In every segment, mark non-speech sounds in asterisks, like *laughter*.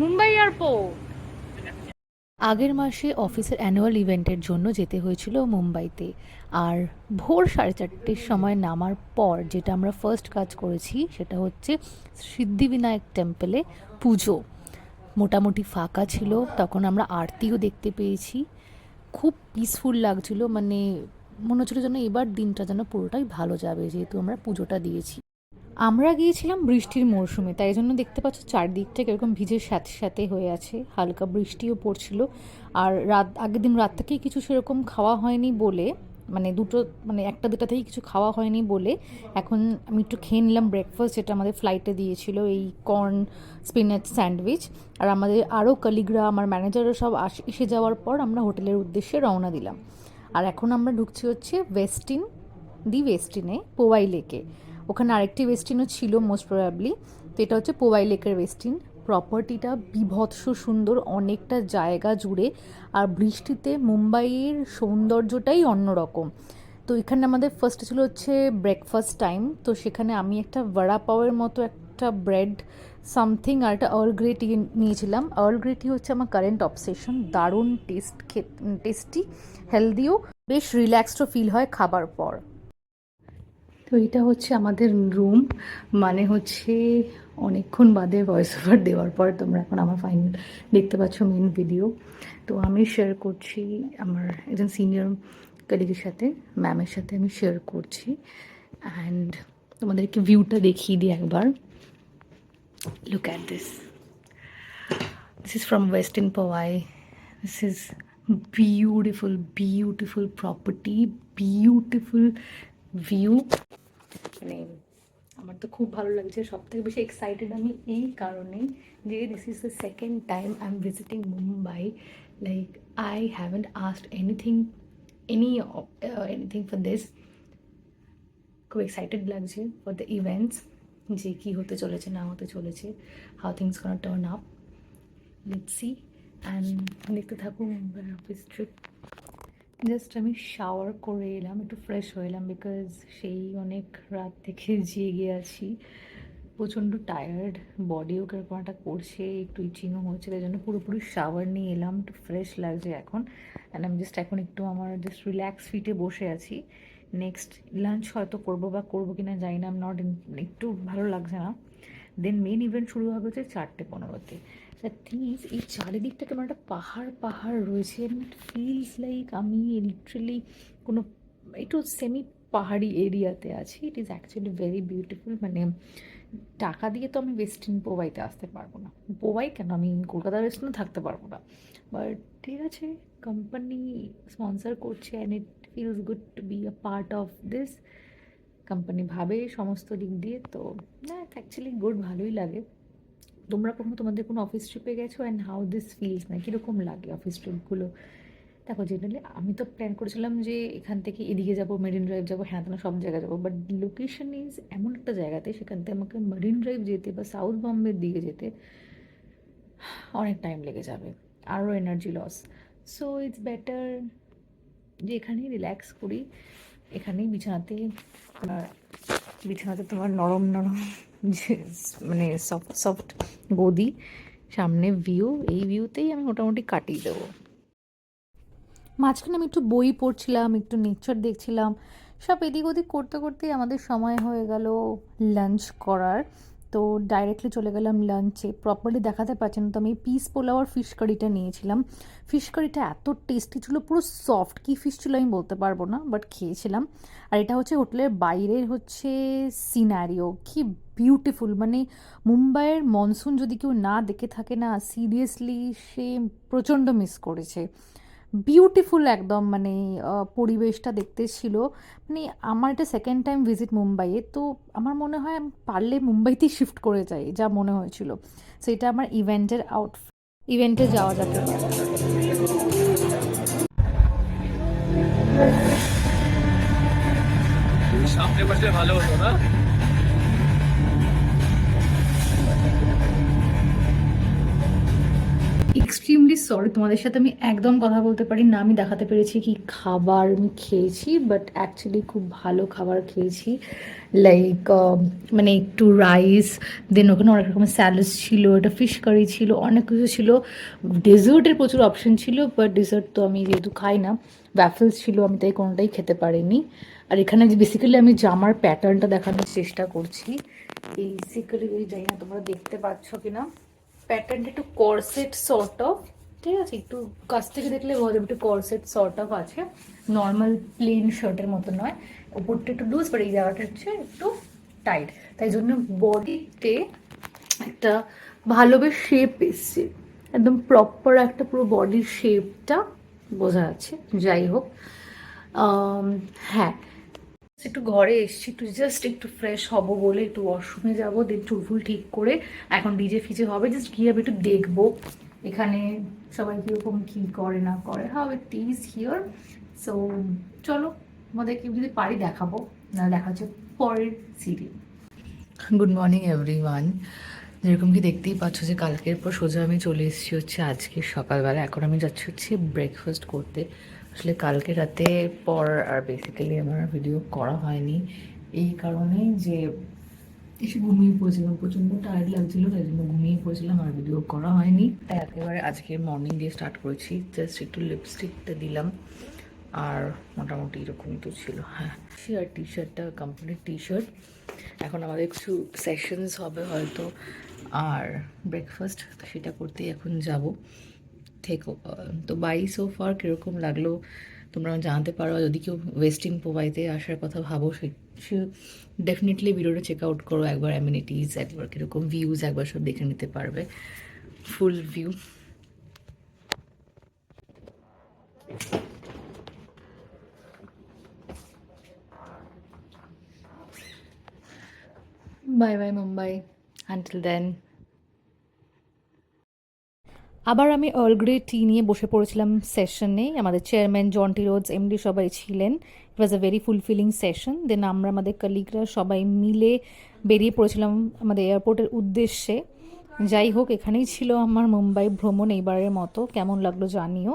Mumbai airport. আগের মাসে অফিসের অ্যানুয়াল ইভেন্টের জন্য যেতে হয়েছিল মুম্বাইতে। আর ভোর সাড়ে চারটের সময় নামার পর যেটা আমরা ফার্স্ট কাজ করেছি, সেটা হচ্ছে সিদ্ধিবিনায়ক টেম্পলে পুজো। মোটামুটি ফাঁকা ছিল, তখন আমরা আরতিও দেখতে পেয়েছি। খুব পিসফুল লাগছিল মানে মনে হচ্ছিল যেন এবার দিনটা যেন পুরোটাই ভালো যাবে, যেহেতু আমরা পুজোটা দিয়েছি। আমরা গিয়েছিলাম বৃষ্টির মরশুমে, তাই জন্য দেখতে পাচ্ছ চারদিকটা কীরকম ভিজের সাথে সাথে হয়ে আছে, হালকা বৃষ্টিও পড়ছিল। আর রাত, আগের দিন রাত থেকেই কিছু সেরকম খাওয়া হয়নি বলে মানে দুটো মানে একটা দুটা থেকেই কিছু খাওয়া হয়নি বলে, এখন আমি একটু খেয়ে নিলাম ব্রেকফাস্ট যেটা আমাদের ফ্লাইটে দিয়েছিল এই কর্ন স্পিনাচ স্যান্ডউইচ আর আমাদের আরও কলিগরা আমার ম্যানেজাররা সব এসে যাওয়ার পর আমরা হোটেলের উদ্দেশ্যে রওনা দিলাম। আর এখন আমরা ঢুকছি হচ্ছে ওয়েস্টিন দি ওয়েস্টিনে পোয়াই লেকে ওখানে আরেকটি ওয়েস্টিনও ছিল মোস্ট প্রবাবলি তো এটা হচ্ছে পোয়াই লেকের ওয়েস্টিন প্রপার্টিটা বিভৎস সুন্দর, অনেকটা জায়গা জুড়ে, আর বৃষ্টিতে মুম্বাইয়ের সৌন্দর্যটাই অন্যরকম। তো এখানে আমাদের ফার্স্ট ছিল হচ্ছে ব্রেকফাস্ট টাইম তো সেখানে আমি একটা বড়া পাওয়ের মতো একটা ব্রেড সামথিং আর একটা আর্ল গ্রে টি নিয়েছিলাম। আর্ল গ্রে টি হচ্ছে আমার কারেন্ট অবসেশন দারুণ টেস্ট টেস্টি হেলদিও বেশ রিল্যাক্সডও ফিল হয় খাবার পর। তো এটা হচ্ছে আমাদের রুম মানে হচ্ছে অনেকক্ষণ বাদে ভয়েস ওভার দেওয়ার পর তোমরা এখন আমার ফাইনাল দেখতে পাচ্ছ মেন ভিডিও তো আমি শেয়ার করছি আমার একজন সিনিয়র কলিগের সাথে ম্যামের সাথে আমি শেয়ার করছি অ্যান্ড তোমাদেরকে ভিউটা দেখিয়ে দিই একবার। Look at this this is from western Powai this is beautiful beautiful property beautiful view মানে আমার তো খুব ভালো লাগছে। সব থেকে বেশি এক্সাইটেড আমি এই কারণে যে this is the second time I am visiting Mumbai like I haven't asked anything any anything for this খুব এক্সাইটেড লাগছে ফর দ্য ইভেন্টস যে কী হতে চলেছে, না হতে চলেছে how things can turn up let's and দেখতে থাকুন ট্রিপ জাস্ট আমি শাওয়ার করে এলাম, একটু ফ্রেশ হয়ে এলাম বিকজ সেই অনেক রাত থেকে *laughs* জেগে আছি। প্রচণ্ড টায়ার্ড বডিও কীরকম একটা করছে, একটু ইচিংও হচ্ছে, তাই জন্য পুরোপুরি শাওয়ার নিয়ে এলাম, একটু ফ্রেশ লাগছে এখন। অ্যান্ড আমি জাস্ট এখন একটু আমার জাস্ট রিল্যাক্স ফিটে বসে আছি। নেক্সট লাঞ্চ হয়তো করব বা করব কি না জানি না নট একটু ভালো লাগছে না। দেন মেন ইভেন্ট শুরু হবে হচ্ছে চারটে পনেরোতে। থিংস এই চারিদিকটা কেমন একটা পাহাড় পাহাড় রয়েছে। ফিলস লাইক আমি লিটারেলি কোনো, একটু সেমি পাহাড়ি এরিয়াতে আছি। It is actually very beautiful মানে টাকা দিয়ে তো আমি ওয়েস্টার্ন পোবাইতে আসতে পারব না। পোবাই কেন? আমি কলকাতার ওয়েস্টার্নে থাকতে পারব না। বাট ঠিক আছে কোম্পানি স্পন্সার করছে and it feels good to be a part of this company ভাবে সমস্ত দিক দিয়ে। তো, না অ্যাকচুয়ালি গুড ভালোই লাগে। তোমরা কখনো তোমাদের কোনো অফিস ট্রিপে গেছো? অ্যান্ড হাউ দিস ফিলস মানে কীরকম লাগে অফিস ট্রিপগুলো দেখো জেনারেলি আমি তো প্ল্যান করেছিলাম যে এখান থেকে এদিকে যাব মেরিন ড্রাইভ যাব হ্যাঁ তেনা সব জায়গায় যাব। বাট লোকেশন ইজ এমন একটা জায়গাতে সেখান থেকে আমাকে মেরিন ড্রাইভ যেতে বা সাউথ বম্বের দিকে যেতে অনেক টাইম লেগে যাবে। আরও energy loss so it's better যে এখানেই রিল্যাক্স করি। এখানেই বিছানাতে বিছানাতে তোমার নরম নরম মানে সফট সফট গদি সামনে ভিউ এই ভিউতেই আমি মোটামুটি কাটিয়ে দেবো। মাঝখানে আমি একটু বই পড়ছিলাম, একটু নেচার দেখছিলাম। সব এদিক ওদিক করতে, করতেই আমাদের সময় হয়ে গেল লাঞ্চ করার। তো ডাইরেক্টলি চলে গেলাম লাঞ্চে প্রপারলি দেখাতে পারছেন তো আমি পিস পোলাও আর ফিশ কারিটা নিয়েছিলাম। ফিশ কারিটা এত টেস্টি ছিল, পুরো সফট কী ফিশ ছিল আমি বলতে পারব না বাট খেয়েছিলাম। আর এটা হচ্ছে হোটেলের বাইরের হচ্ছে সিনারিও কি বিউটিফুল মানে মুম্বাইয়ের মনসুন যদি কেউ না দেখে থাকে না সিরিয়াসলি সে প্রচণ্ড মিস করেছে। বিউটিফুল একদম মানে পরিবেশটা দেখতে ছিল। মানে আমার এটা সেকেন্ড টাইম ভিজিট মুম্বাইয়ে, তো আমার মনে হয় আমি পারলে মুম্বাইতেই শিফট করে যাই, যা মনে হয়েছিল। সেটা আমার ইভেন্টের আউট ইভেন্টে যাওয়া যাবে। সামনে বসলে ভালো হতো না? সরি তোমাদের সাথে আমি একদম কথা বলতে পারি না। আমি দেখাতে পেরেছি কি খাবার আমি খেয়েছি বাট অ্যাকচুয়ালি খুব ভালো খাবার খেয়েছি। লাইক মানে একটু রাইস দেন ওখানে অনেক রকমের স্যালাড ছিল, একটা ফিশ কারি ছিল, অনেক কিছু ছিল। ডেজার্টের প্রচুর অপশন ছিল বাট ডেজার্ট তো আমি যেহেতু খাই না ব্যাফেলস ছিল, আমি তাই কোনোটাই খেতে পারিনি। আর এখানে যে বেসিক্যালি আমি জামার প্যাটার্নটা দেখানোর চেষ্টা করছি। বেসিক্যালি জানি না তোমরা দেখতে পাচ্ছ কিনা। প্যাটার্নটা একটু করসেট সর্ট অফ ঠিক আছে, একটু কাছ থেকে দেখলে বোঝা যাবে একটু করসেট শর্ট অফ আছে নর্মাল প্লেন শার্টের মতো নয়। ওপরটা একটু লুজ বাট এই জায়গাটা হচ্ছে একটু টাইট তাই জন্য বডিতে একটা ভালো বেশ শেপ এসছে। একদম প্রপার একটা পুরো বডির শেপটা বোঝা যাচ্ছে। যাই হোক হ্যাঁ। একটু ঘরে এসছি, একটু জাস্ট একটু ফ্রেশ হব বলে একটু ওয়াশরুমে যাব দেন চুলফুল ঠিক করে এখন ডিজে ফিজে হবে। জাস্ট গিয়ে আমি একটু দেখব। এখানে সবাই কীরকম কী করে না করে how it is here so চলো আমাদেরকে যদি পারি দেখাবো, না দেখা হচ্ছে পরের সিরিয়াল গুড মর্নিং এভরিওয়ান যেরকম কি দেখতেই পাচ্ছ যে কালকের পর সোজা আমি চলে এসেছি হচ্ছে আজকে সকালবেলা। এখন আমি যাচ্ছি হচ্ছে ব্রেকফাস্ট করতে। আসলে কালকে রাতে পর আর বেসিক্যালি আমার ভিডিও করা হয়নি। এই কারণে যে এসে ঘুমিয়ে পড়েছিলাম, প্রচণ্ড টায়ার্ড লাগছিল, তাই জন্য ঘুমিয়ে পড়েছিলাম আর ভিডিও করা হয়নি। তাই একেবারে আজকে মর্নিং দিয়ে স্টার্ট করেছি জাস্ট একটু লিপস্টিকটা দিলাম, আর মোটামুটি এরকমই তো ছিল হ্যাঁ। আর টি শার্টটা কমপ্লিট টি শার্ট এখন আমাদের কিছু সেশনস হবে হয়তো, আর ব্রেকফাস্ট সেটা করতেই এখন যাব। থেকো তো বাই সো ফার কীরকম লাগল তোমরা জানাতে পারো যদি কেউ ওয়েস্টিং পোবাইতে আসার কথা ভাবো সে ডেফিনেটলি ভিডিওটা চেক আউট করো, একবার অ্যামিনিটিস একবার কীরকম ভিউজ একবার সব দেখে নিতে পারবে। Full view bye bye Mumbai until then আবার আমি আর্ল গ্রে টি নিয়ে বসে পড়েছিলাম সেশনে আমাদের চেয়ারম্যান জন্টি রোডস এমডি সবাই ছিলেন। It was a very fulfilling session then আমরা আমাদের কলিগরা সবাই মিলে বেরিয়ে পড়েছিলাম আমাদের এয়ারপোর্টের উদ্দেশ্যে। যাই হোক, এখানেই ছিল আমার মুম্বাই ভ্রমণ এইবারের মতো। কেমন লাগল জানিও।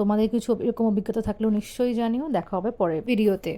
তোমাদের কিছু এরকম অভিজ্ঞতা থাকলেও নিশ্চয়ই জানিও। দেখা হবে পরের ভিডিওতে